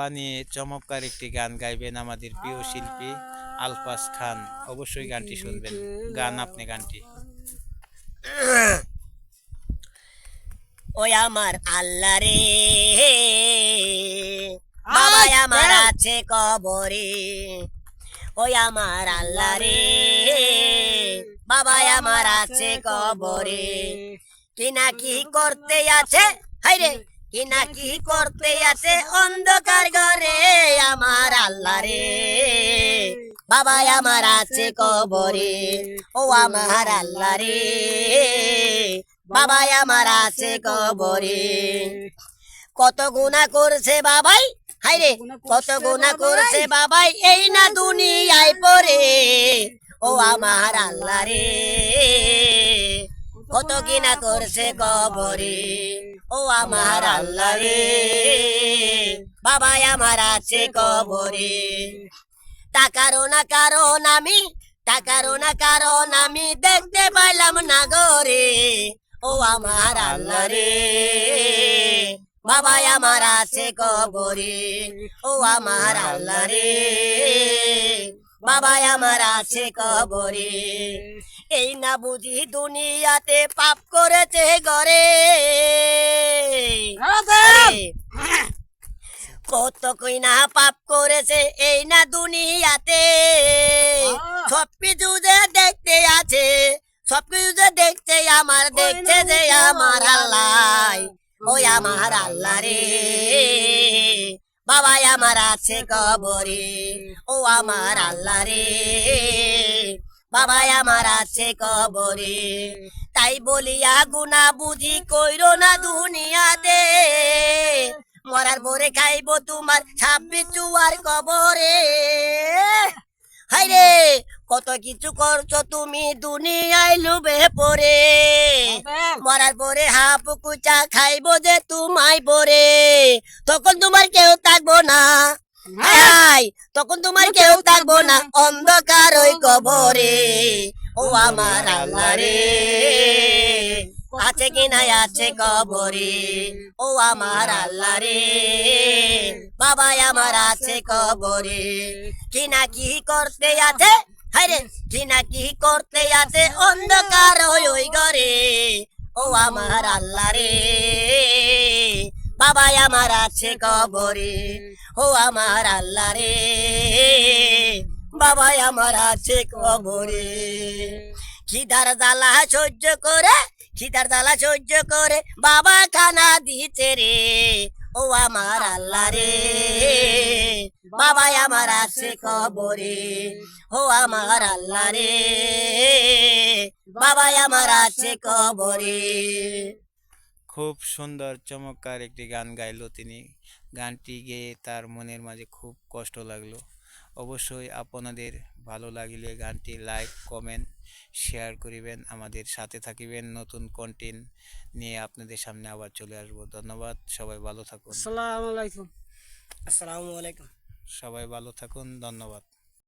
আপা নিয়ে চমৎকার একটি গান গাইবেন আমাদের প্রিয় শিল্পী আলফাস খান। অবশ্যই গানটি শুনবেন। গান আপনি গানটি। ওই আমার আল্লাহ রে। বাবা আমার আছে কবরে। ওই আমার আল্লাহ রে। বাবা আমার আছে কবরে। কি না কি করতে আছে? হাই রে। কি না কি করতে আছে অন্ধকার ঘরে আমার আল্লাহ রে। বাবা আমার আছে কবরে, ও আমার আল্লাহ রে। বাবা আমার আছে কবরে। কত গুণা করছে বাবাই হাই রে, কত গুণা করছে বাবাই, এই না দুনিয়ায় পড়ে, ও আমার আল্লাহ রে। কত কিনা করছে কবরে। ও আমার আল্লাহ রে, বাবাই আমার আছে কবরে। টাকারও না কারণ আমি টাকারও না কারণ আমি দেখতে পাইলাম না গরে ও আমার আল্লাহ রে, বাবাই আমার আছে কবরে। ও আমার আল্লাহ রে বাবাই আমার আছে কবরে। এই না বুঝি দুনিয়াতে পাপ করেছে গরে। কত কই না পাপ করেছে এই না দুনিয়াতে। সব কিছু যে দেখতে আছে সব কিছু যে দেখতে আমার দেখছে যে আমার আল্লাহ। ওই আমার আল্লাহ রে। বাবাই আমার আছে কবরে। ও আমার আল্লাহ রে। বাবাই আমার আছে কবরে। তাই বলিয়া গুনা বুঝি কইরো না দুনিয়াতে। মরার পরে খাইব তোমার ছাব্বিশ চুয়ার কবরে। হাই রে কত কিছু করছ তুমি দুনিয়ায় লুবে পরে মরার পরে হাফ কুচা খাইব যে তোমায় পরে তখন তোমার কেউ থাকব না। তখন তোমার কেউ থাকব না। অন্ধকার ওই কবরে। ও আমার আল্লাহ রে। আছে কি নাই আছে কবরে? ও আমার আল্লাহ রে। বাবা আমার আছে কবরে। কি না কি করতে আছে? হাইরে কি না কি করতে আছে? অন্ধকার ওই ওই ঘরে। ও আমার আল্লাহ রে। বাবা আমার আছে কবরে, ও আমার আল্লাহ রে। বাবা আমার আছে কবরে। খিদার জ্বালা সহ্য করে, খিদার জ্বালা সহ্য করে বাবা খানা দিতে রে, ও আমার আল্লাহ রে। বাবা আমার আছে কবরে, ও আমার আল্লাহ রে। বাবা আমার আছে কবরে। খুব সুন্দর চমৎকার একটি গান গাইলো তিনি। গানটি গেয়ে তার মনের মাঝে খুব কষ্ট লাগল। অবশ্যই আপনাদের ভালো লাগিলে গানটি লাইক কমেন্ট শেয়ার করিবেন। আমাদের সাথে থাকিবেন নতুন কন্টেন্ট নিয়ে আপনাদের সামনে আবার চলে আসব। ধন্যবাদ সবাই ভালো থাকুন। আসসালামু আলাইকুম। আসসালামু আলাইকুম। সবাই ভালো থাকুন ধন্যবাদ।